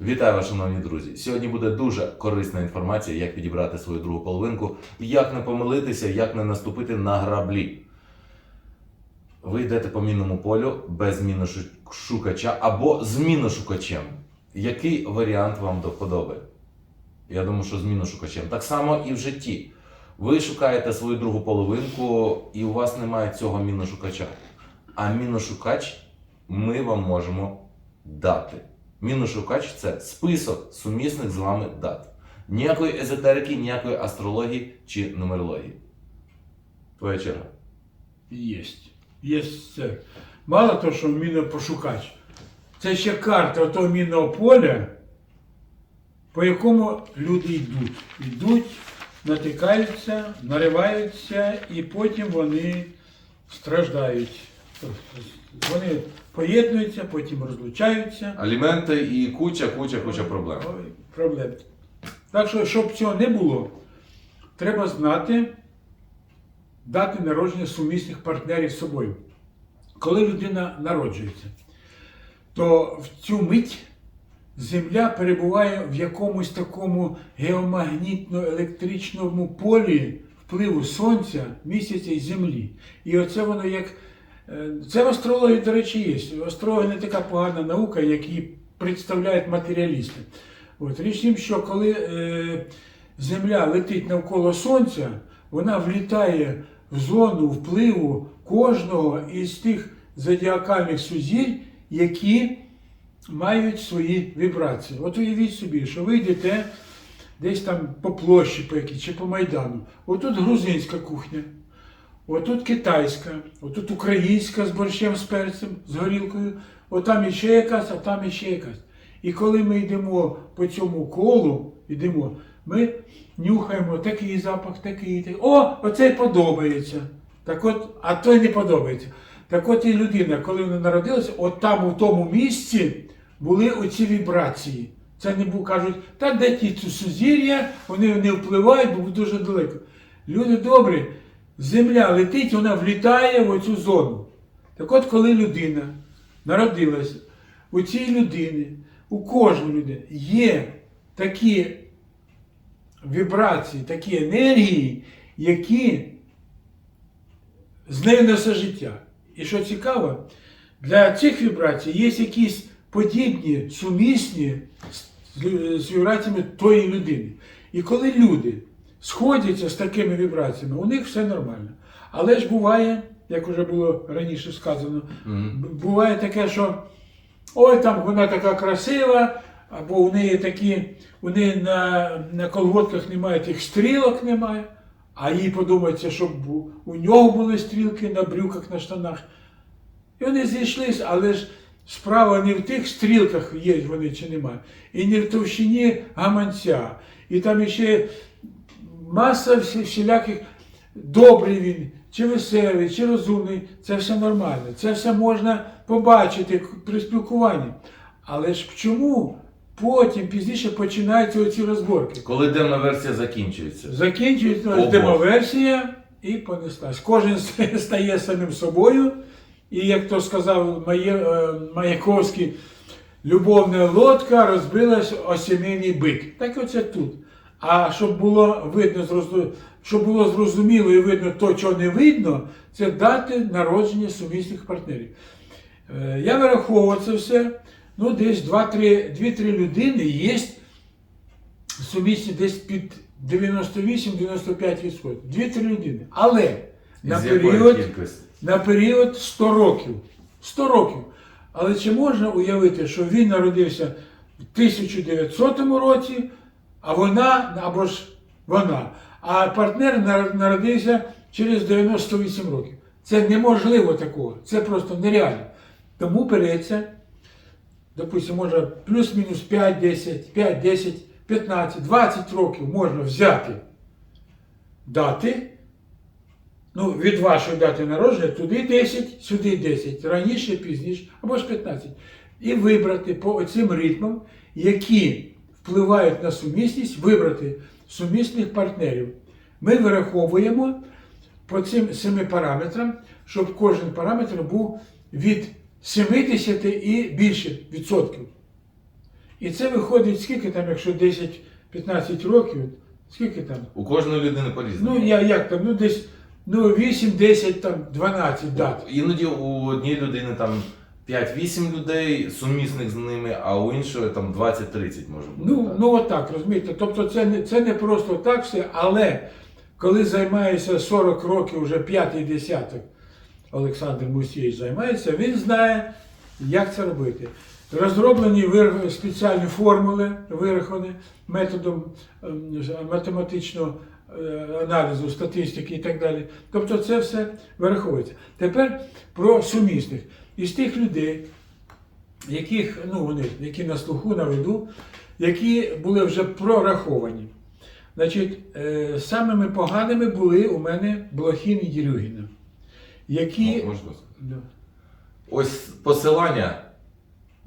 Вітаю вас, шановні друзі! Сьогодні буде дуже корисна інформація, як підібрати свою другу половинку, як не помилитися, як не наступити на граблі. Ви йдете по мінному полю без міношукача або з міношукачем. Який варіант вам до вподоби? Я думаю, що з міношукачем. Так само і в житті. Ви шукаєте свою другу половинку, і у вас немає цього міношукача. А міношукач ми вам можемо дати. Міношукач це список сумісних з вами дат. Ніякої езотерики, ніякої астрології чи нумерології. Твоя черга. Єсть. Єсть це. Мало того, що мінопошукач. Це ще карта того мінного поля, по якому люди йдуть. Йдуть, натикаються, нариваються, і потім вони страждають. Вони поєднуються, потім розлучаються. Аліменти і куча, куча, куча проблем. Ой, проблем. Так що, щоб цього не було, треба знати дати народження сумісних партнерів з собою. Коли людина народжується, то в цю мить Земля перебуває в якомусь такому геомагнітно-електричному полі впливу Сонця, місяця і Землі. І оце воно як. Е, Це в астрології, до речі, є. Астрологія не така погана наука, як її представляють матеріалісти. От, річ в тім, що коли е, Земля летить навколо Сонця, вона влітає в зону впливу кожного із тих зодіакальних сузірь, які мають свої вібрації. От уявіть собі, що ви йдете десь там по площі по якій, чи по Майдану. Отут грузинська кухня, отут китайська, отут українська з борщем з перцем, з горілкою, отам іще якась, а там іще якась. І коли ми йдемо по цьому колу, йдемо, ми нюхаємо такий запах, такий, такий. О, оцей подобається. Так от, а той не подобається. Так от і людина, коли вона народилася, от там у тому місці були оці вібрації. Це не був, кажуть, та де ті сузір'я, вони не впливають, бо дуже далеко. Люди добрі, земля летить, вона влітає в оцю зону. Так от, коли людина народилася, у цій людини, у кожної людини є такі вібрації, такі енергії, які з нею несе життя. І що цікаво, для цих вібрацій є якісь подібні, сумісні з- вібраціями тої людини. І коли люди сходяться з такими вібраціями, у них все нормально. Але ж буває, як вже було раніше сказано, буває таке, що ой, там вона така красива, або у неї такі, у неї на, на колготках немає тих стрілок немає, а їй подумається, щоб у- у нього були стрілки на брюках, на штанах. І вони зійшлись, але ж справа не в тих стрілках є вони чи немає, і не в товщині гаманця. І там ще маса всіляких добрий він, чи веселий, чи розумний, це все нормально. Це все можна побачити при спілкуванні. Але ж чому потім пізніше починаються оці розборки? Коли денна версія закінчується. Закінчується Ого. демоверсія і понеслась. Кожен стає самим собою. І як то сказав е, Маяковський, любовна лодка розбилась о сімейний бик. Так оце тут. А щоб було видно, щоб було зрозуміло і видно то, чого не видно, це дати народження сумісних партнерів. Е, Я вираховував це все. Ну, десь 2-3 людини є сумісні десь під 98-95%. Дві-три людини. Але на період, на період 100 років. 100 років. Але чи можна уявити, що він народився в 1900 році, а вона або ж вона, а партнер народився через 98 років. Це неможливо такого, це просто нереально. Тому береться допустимо, може плюс-мінус 5, 10, 5, 10, 15, 20 років можна взяти дати, ну, від вашої дати народження, туди 10, сюди 10, раніше, пізніше, або ж 15. І вибрати по цим ритмам, які впливають на сумісність, вибрати сумісних партнерів. Ми вираховуємо по цим семи параметрам, щоб кожен параметр був від 70 і більше відсотків. І це виходить, скільки там, якщо 10-15 років, скільки там? У кожної людини по-різному. Ну, я як там, ну десь ну, 8, 10, там, 12 дат. Іноді у однієї людини там 5-8 людей, сумісних з ними, а у іншої там 20-30 може бути. Ну, так. ну отак, розумієте. Тобто це не, це не просто так все, але коли займається 40 років, вже п'ятий десяток, Олександр Мусійович займається, він знає, як це робити. Розроблені спеціальні формули, вираховані методом ем, математичного е, аналізу, статистики і так далі. Тобто це все вираховується. Тепер про сумісних. Із тих людей, яких, ну, вони, які на слуху, на виду, які були вже прораховані. Значить, е, самими поганими були у мене Блохін і Дірюгіна, які. Можна. Да. Ось посилання.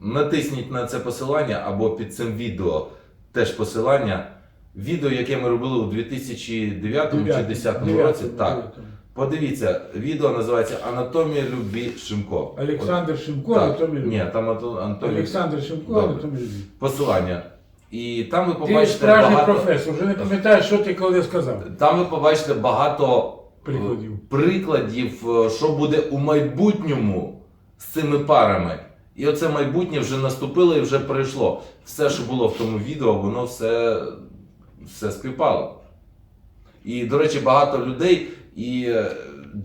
Натисніть на це посилання або під цим відео теж посилання. Відео, яке ми робили у 2009 чи 2010 році. Дев'ятому, Так. дев'ятому. Подивіться, відео називається Анатомія любві Шимко. Олександр Шимко, Так, Анатомій Ні, там Анатомія. Олександр Шимко, Добре. Анатомій Любві. Посилання. І там ви Ти побачите справжній багато. професор, вже не пам'ятаєш, що ти коли сказав. Там ви побачите багато е, Прикладів. прикладів, е, що буде у майбутньому з цими парами. І оце майбутнє вже наступило і вже прийшло. Все, що було в тому відео, воно все, все співпало. І, до речі, багато людей, і е,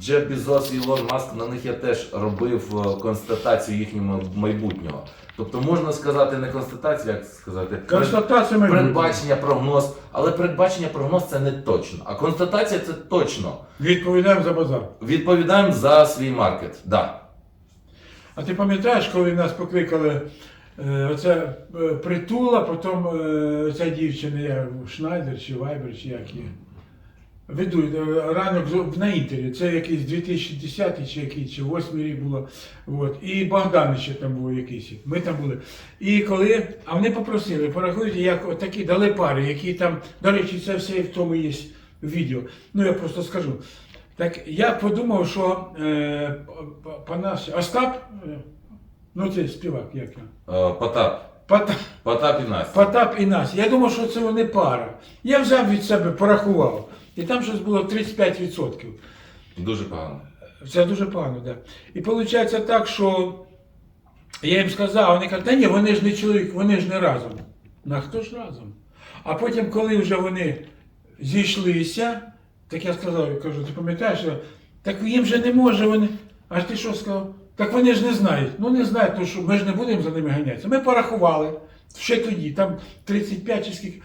Джеф Безос і Ілон Маск, на них я теж робив е, констатацію їхнього майбутнього. Тобто можна сказати не констатацію, як сказати, Констатація. Передбачення, прогноз, але передбачення, прогноз це не точно. А констатація це точно. Відповідаємо за базар. Відповідаємо за свій маркет. Да. А ти пам'ятаєш, коли нас покликали е, оце притула, потім ця дівчина Шнайдер чи Вайбер, чи як є. Ведуть е, ранок на інтері. Це якийсь 2010 чи який, чи 8 рік було. От. І Богдан ще там був якийсь. Ми там були. І коли, а вони попросили, порахуйте, як такі дали пари, які там, до речі, це все в тому є відео. Ну я просто скажу. Так я подумав, що е, П- Панас Остап, е, ну це співак, як він? Е, Потап. Потап, Потап і Настя. Потап і Настя. Я думав, що це вони пара. Я взяв від себе, порахував. І там щось було 35%. Дуже погано. Це дуже погано, так. Да. І виходить так, що я їм сказав, вони кажуть, та ні, вони ж не чоловік, вони ж не разом. Ну а хто ж разом? А потім, коли вже вони зійшлися, так я сказав, я кажу, ти пам'ятаєш, так їм же не може вони. Аж ти що сказав? Так вони ж не знають. Ну не знають, тому що ми ж не будемо за ними ганятися. Ми порахували ще тоді, там 35 чи скільки,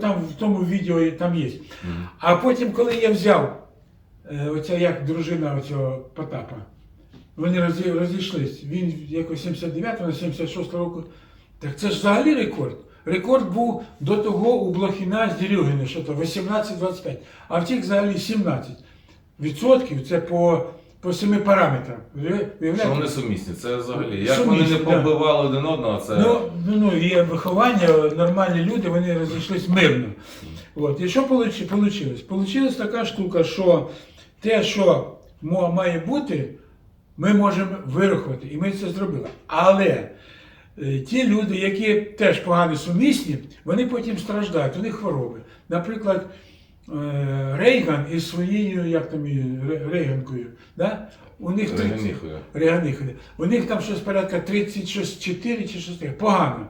там в тому відео там є. А потім, коли я взяв, е, оця як дружина оцього Потапа, вони розі- розійшлись. Він якось 79 на 76 року. Так це ж взагалі рекорд. Рекорд був до того у Блохіна з Дерюгіна, що то 18-25, а в тих взагалі 17 відсотків. Це по, по семи параметрам. Що вони сумісні? Це взагалі. Як вони Сумісні, не да. побивали один одного, це. Ну, ну, ну, є виховання, нормальні люди, вони розійшлись мирно. От. І що вийшло? Получилась така штука, що те, що мо- має бути, ми можемо вирахувати, і ми це зробили. Але е, ті люди, які теж погано сумісні, вони потім страждають, у них хвороби. Наприклад, Рейган із своєю, як там її, Рейганкою, да? у них 30, Реганихою. Реганихи. У них там щось порядка 34 чи щось таке. Погано.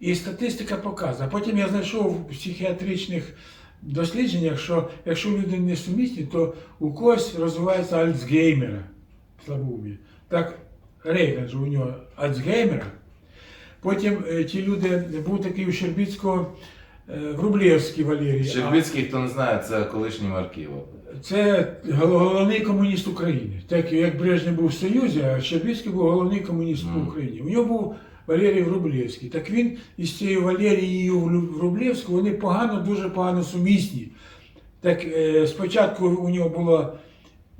І статистика показує. Потім я знайшов в психіатричних дослідженнях, що якщо люди не сумісні, то у когось розвивається Альцгеймера, слабоум'я. Так, Рейган же у нього Альцгеймера. Потім е, ті люди, був такий у Щербіцького е, Врублєвський Валерій. а- Щербицький, хто не знає, це колишній Марківо. це головний комуніст України. Так як Брежнєв був в Союзі, а Щербицький був головний комуніст Мгм. в Україні. У нього був Валерій Врублєвський. Так він із цією Валерією Вру- Врублєвською, вони погано, дуже погано сумісні. Так е, спочатку у нього було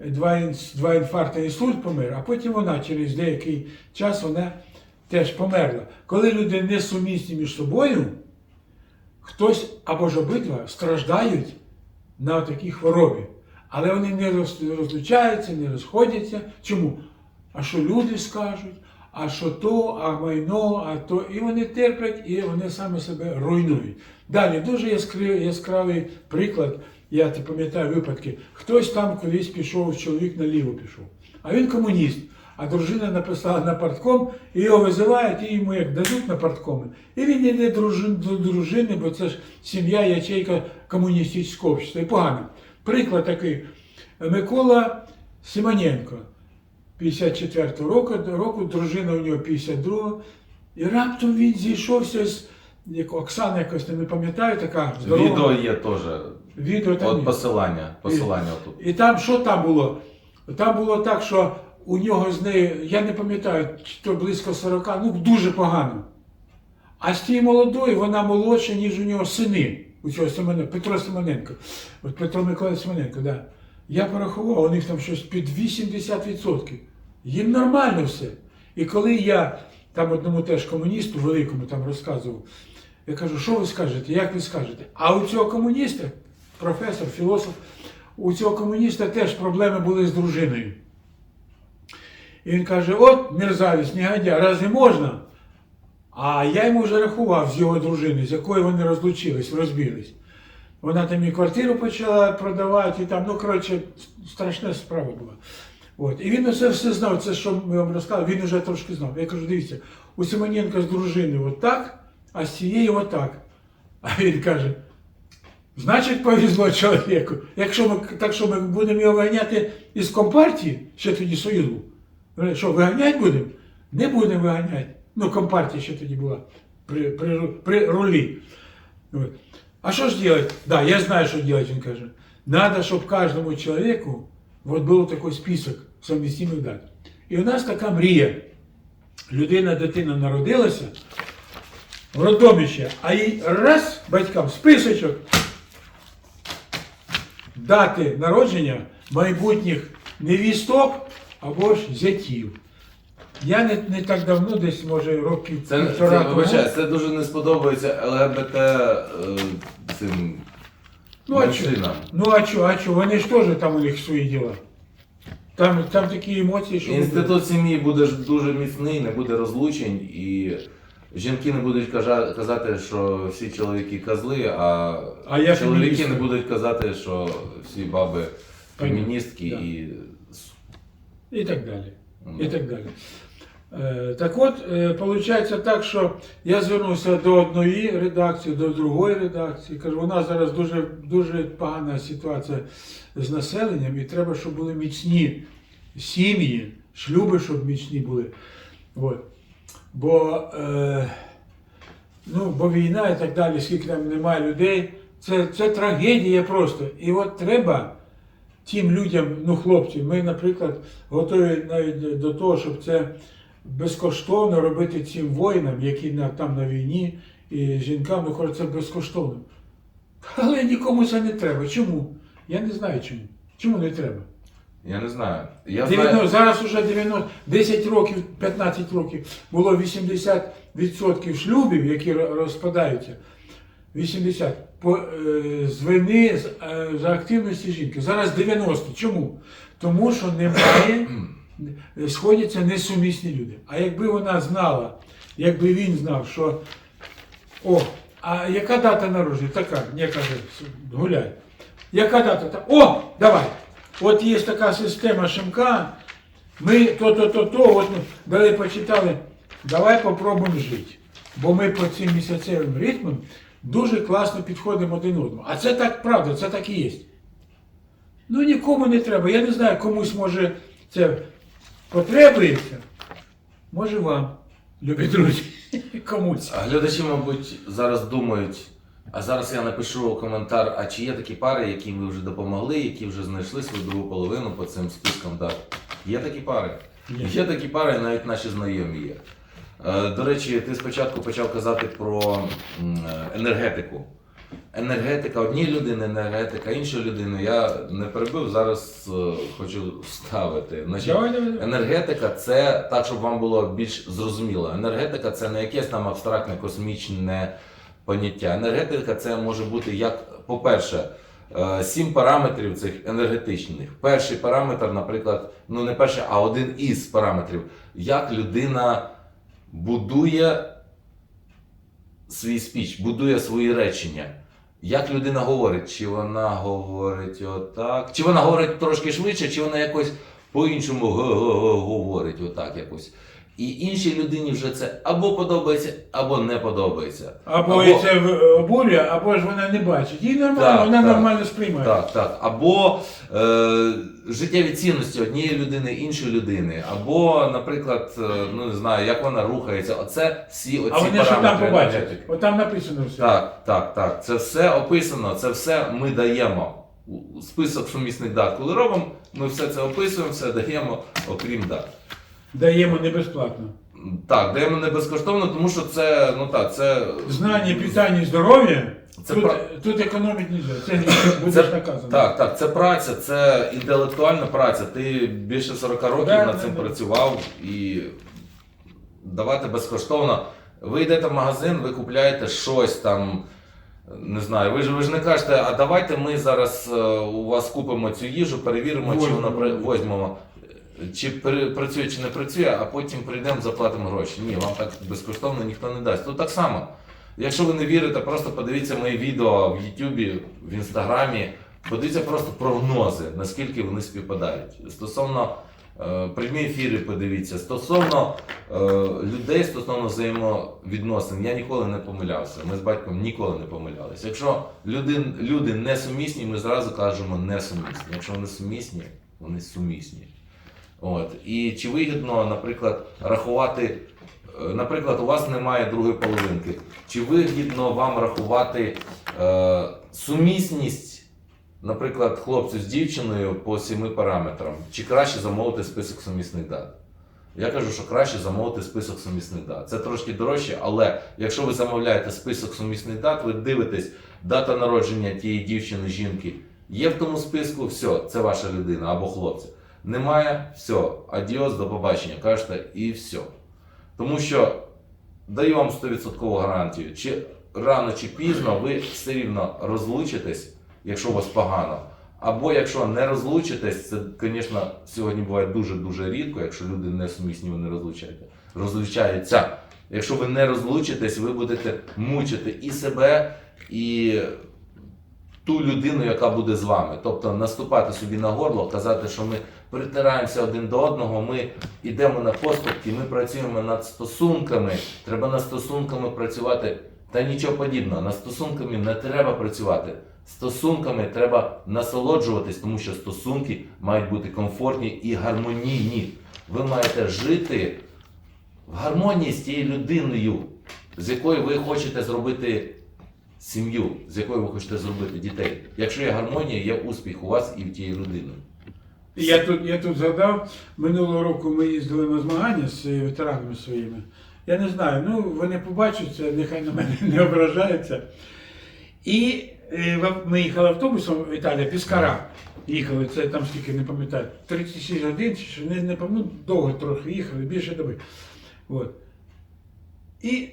два, два інфаркти, інсульт помер, а потім вона через деякий час вона теж померла. Коли люди не сумісні між собою, хтось або ж обидва страждають на такій хворобі. Але вони не розлучаються, не розходяться. Чому? А що люди скажуть? а що то, а майно, а то. І вони терплять, і вони саме себе руйнують. Далі дуже яскравий, яскравий приклад, я пам'ятаю випадки. Хтось там колись пішов, чоловік наліво пішов, а він комуніст. А дружина написала на партком, і його визивають, і йому як дадуть на парткоми. І він йде дружин, до дружини, бо це ж сім'я, ячейка комуністичного общества. І погано. Приклад такий. Микола Симоненко, 54-го року, року, дружина у нього 52-го. І раптом він зійшовся з як Оксана якось не пам'ятаю, така здорова. Відео є теж. Відео там От посилання. Посилання отут. І там що там було? Там було так, що у нього з нею, я не пам'ятаю, то близько 40, ну дуже погано. А з тією молодою вона молодша, ніж у нього сини. У цього Симоненко, Петро Симоненко. От Петро Микола Симоненко, да. Я порахував, у них там щось під 80%. Їм нормально все. І коли я там одному теж комуністу великому там розказував, я кажу, що ви скажете, як ви скажете? А у цього комуніста, професор, філософ, у цього комуніста теж проблеми були з дружиною. І він каже: от мерзавець, негодя, разве можна? А я йому вже рахував з його дружиною, з якою вони розлучились, розбились. Вона там і квартиру почала продавати, і там, ну коротше, страшна справа була. От. І він це все знав, це що ми вам розказали, він вже трошки знав. Я кажу, дивіться, у Симоненка з дружиною отак, а з цією отак. А він каже, значить повезло чоловіку. Якщо ми так що ми будемо його виганяти із компартії, ще тоді Союзу. Говорять, Що, виганяти будемо? Не будемо виганяти. Ну, компартія ще тоді була при, при, при рулі. А що ж делать? Да, я знаю, що делать, він каже. Надо, щоб кожному чоловіку от був такий список совмістимих дат. І у нас така мрія. Людина, дитина народилася в роддомі а їй раз батькам списочок дати народження майбутніх невісток або ж зятів. Я не, не так давно, десь може років Це, півтора це, тому. вибачай, це дуже не сподобається ЛГБТ е, цим Ну, а чо? меншинам. Ну а що, а що? Вони ж теж там у них свої діла. Там, там такі емоції, що Інститут сім'ї буде ж дуже міцний, не буде розлучень, і жінки не будуть кажа- казати, що всі чоловіки козли, а, А я чоловіки феміністка. не будуть казати, що всі баби феміністки да. і. І так далі. Ну, І так далі. Е, так от, е, виходить так, що я звернувся до одної редакції, до другої редакції. Кажу, у нас зараз дуже, дуже погана ситуація з населенням, і треба, щоб були міцні сім'ї, шлюби, щоб міцні були. От. Бо, е, ну, бо війна і так далі, скільки там немає людей, це, це трагедія просто. І от треба тим людям, ну хлопці, ми, наприклад, готові навіть до того, щоб це безкоштовно робити цим воїнам, які на, там на війні, і жінкам, ну кажуть, це безкоштовно. Але нікому це не треба. Чому? Я не знаю чому. Чому не треба? Я не знаю. Я 90, знаю. зараз уже 90, 10 років, 15 років було 80% шлюбів, які розпадаються. 80 по, е, з вини е, за активності жінки. Зараз 90. Чому? Тому що немає, сходяться несумісні люди. А якби вона знала, якби він знав, що о, а яка дата народження? Така, не каже, гуляй. Яка дата? О, давай. От є така система Шимка. Ми то-то-то-то, от дали почитали. Давай попробуємо жити. Бо ми по цим місяцевим ритмам дуже класно підходимо один одному. А це так правда, це так і є. Ну нікому не треба. Я не знаю, комусь може це потребується. Може вам, любі друзі, комусь. А глядачі, мабуть, зараз думають, а зараз я напишу коментар, а чи є такі пари, яким ви вже допомогли, які вже знайшли свою другу половину по цим спискам дат? Є такі пари? Є. Є такі пари, навіть наші знайомі є. Е, До речі, ти спочатку почав казати про е, енергетику. Енергетика, одній людини енергетика, іншої людини. Я не перебив, зараз е, хочу вставити. Значить. Енергетика це так, щоб вам було більш зрозуміло. Енергетика це не якесь там абстрактне космічне поняття. Енергетика це може бути як, по-перше, сім параметрів цих енергетичних. Перший параметр, наприклад, ну не перший, а один із параметрів. як людина будує свій спіч, будує свої речення. Як людина говорить, чи вона говорить отак, чи вона говорить трошки швидше, чи вона якось по-іншому говорить отак якось. І іншій людині вже це або подобається, або не подобається. Або, і це обурює, або ж вона не бачить. Їй нормально, Так, вона так. нормально сприймає. Так, так. Або е, життєві цінності однієї людини, іншої людини, або, наприклад, е, ну не знаю, як вона рухається. Оце всі оці А вони що там побачать? От там написано все. Так, так, так. Це все описано, це все ми даємо. Список сумісних дат. Коли робимо, ми все це описуємо, все даємо, окрім дат. Даємо не безплатно. Так, даємо не безкоштовно, тому що це, ну так, це. Знання, питання, здоров'я. Це тут, про- тут економити не можна. Це гріх, будеш Це- наказаний. Так, так, це праця, це інтелектуальна праця. Ти більше 40 років Да, над цим да. працював і давати безкоштовно. Ви йдете в магазин, ви купляєте щось там. Не знаю, ви ж ви ж не кажете, а давайте ми зараз е, у вас купимо цю їжу, перевіримо, чи вона при- возьмемо, чи працює, чи не працює, а потім прийдемо, заплатимо гроші. Ні, вам так безкоштовно ніхто не дасть. Тут так само. Якщо ви не вірите, просто подивіться мої відео в Ютубі, в Інстаграмі, подивіться просто прогнози, наскільки вони співпадають. Стосовно е, прямі ефіри, подивіться, стосовно е, людей, стосовно взаємовідносин, я ніколи не помилявся. Ми з батьком ніколи не помилялися. Якщо люди, люди не сумісні, ми зразу кажемо несумісні. Якщо вони сумісні, вони сумісні. От. І чи вигідно, наприклад, рахувати, е, наприклад, у вас немає другої половинки. Чи вигідно вам рахувати е, сумісність, наприклад, хлопцю з дівчиною по семи параметрам? Чи краще замовити список сумісних дат? Я кажу, що краще замовити список сумісних дат. Це трошки дорожче, але якщо ви замовляєте список сумісних дат, ви дивитесь дата народження тієї дівчини, жінки. Є в тому списку, все, це ваша людина або хлопця. Немає, все, адіос, до побачення, кажете, і все. Тому що даю вам 100% гарантію, чи рано чи пізно ви все рівно розлучитесь, якщо у вас погано. Або якщо не розлучитесь, це, звісно, сьогодні буває дуже-дуже рідко, якщо люди не сумісні, вони розлучаються. розлучаються. Якщо ви не розлучитесь, ви будете мучити і себе, і ту людину, яка буде з вами. Тобто наступати собі на горло, казати, що ми притираємося один до одного, ми йдемо на поступки, ми працюємо над стосунками. Треба над стосунками працювати. Та нічого подібного. Над стосунками не треба працювати. Стосунками треба насолоджуватись, тому що стосунки мають бути комфортні і гармонійні. Ви маєте жити в гармонії з тією людиною, з якою ви хочете зробити сім'ю, з якою ви хочете зробити дітей. Якщо є гармонія, є успіх у вас і в тієї людини. Я тут, я тут згадав, минулого року ми їздили на змагання з ветеранами своїми. Я не знаю, ну вони побачать це, нехай на мене не ображаються. І е, ми їхали автобусом в Італія, Піскара. Їхали, це там скільки не пам'ятаю, 36 годин, чи не, не ну, довго трохи їхали, більше доби. От. І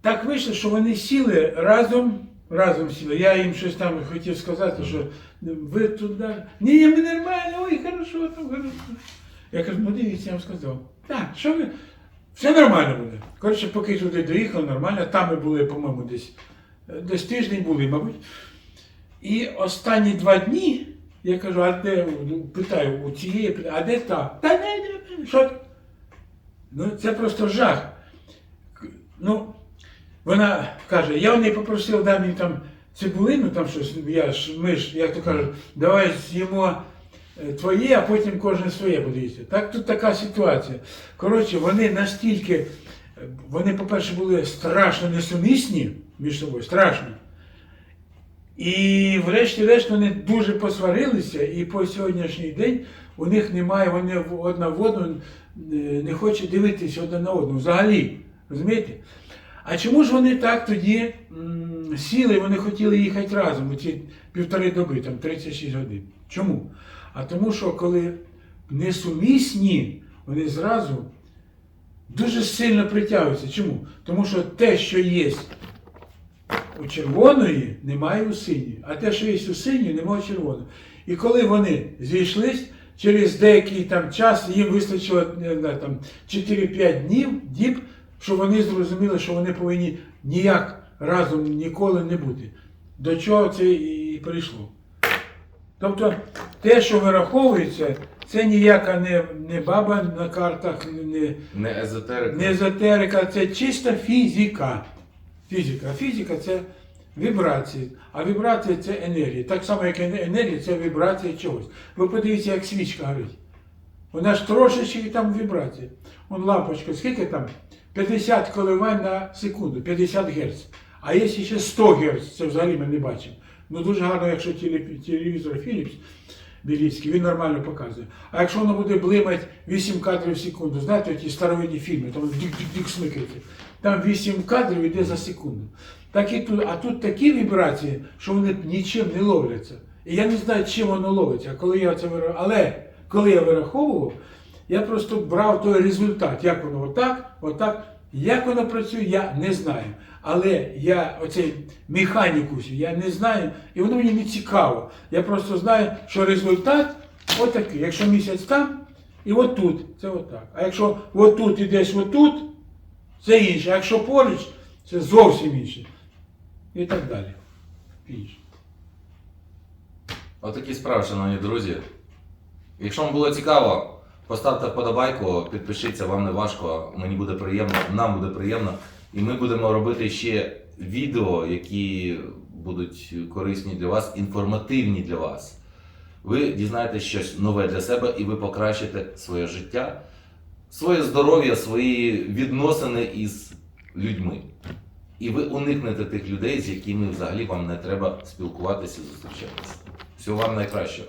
так вийшло, що вони сіли разом, разом сіли. Я їм щось там хотів сказати, що ви туди. Ні, ми нормально, ой, хорошо, там хорошо. Я кажу, ну дивіться, я вам сказав. Так, що ви? Все нормально буде. Коротше, поки туди доїхали, нормально. Там ми були, по-моєму, десь, десь тиждень були, мабуть. І останні два дні я кажу, а де ну, питаю у цієї, а де та? Та не, не, не, що? Ну, це просто жах. Ну, вона каже, я в неї попросив, дай мені там цибулину, там щось, я ж, ми як то кажуть, давай з'їмо е, твоє, а потім кожен своє буде їсти. Так тут така ситуація. Коротше, вони настільки, е, вони, по-перше, були страшно несумісні між собою, страшно. І врешті-решт вони дуже посварилися, і по сьогоднішній день у них немає, вони одна в одну е, не хочуть дивитися одна на одну взагалі. Розумієте? А чому ж вони так тоді м, сіли, вони хотіли їхати разом у ці півтори доби, там 36 годин? Чому? А тому, що коли несумісні, вони зразу дуже сильно притягуються. Чому? Тому що те, що є у червоної, немає у синьої, а те, що є у синьої, немає у червоної. І коли вони зійшлись, через деякий там час їм вистачило там, 4-5 днів, діб, щоб вони зрозуміли, що вони повинні ніяк разом ніколи не бути. До чого це і прийшло. Тобто те, що вираховується, це ніяка не, не баба на картах, не, Не езотерика. не езотерика, це чиста фізика. Фізика. Фізика це вібрації. А вібрація це енергія. Так само, як енергія це вібрація чогось. Ви подивіться, як свічка горить. Вона ж трошечки там вібрація. Вон лампочка, скільки там? 50 коливань на секунду, 50 Гц. А є ще 100 Гц, це взагалі ми не бачимо. Ну дуже гарно, якщо телевізор Philips Біліцький, він нормально показує. А якщо воно буде блимати 8 кадрів в секунду, знаєте, ті старовинні фільми, там дик-дик-дик смикається, там 8 кадрів йде за секунду. Так і тут, а тут такі вібрації, що вони нічим не ловляться. І я не знаю, чим воно ловиться. Коли я це вираховував, але коли я вираховував, я просто брав той результат, як воно отак, отак. Як воно працює, я не знаю. Але я оцей механікус, я не знаю, і воно мені не цікаво. Я просто знаю, що результат отакий. Якщо місяць там, і отут, це отак. А якщо отут і десь отут, це інше. А якщо поруч, це зовсім інше. І так далі. Інше. Отакі справи, шановні друзі. Якщо вам було цікаво, поставте вподобайку, підпишіться, вам не важко, мені буде приємно, нам буде приємно. І ми будемо робити ще відео, які будуть корисні для вас, інформативні для вас. Ви дізнаєтесь щось нове для себе і ви покращите своє життя, своє здоров'я, свої відносини із людьми. І ви уникнете тих людей, з якими взагалі вам не треба спілкуватися, зустрічатися. Всього вам найкращого.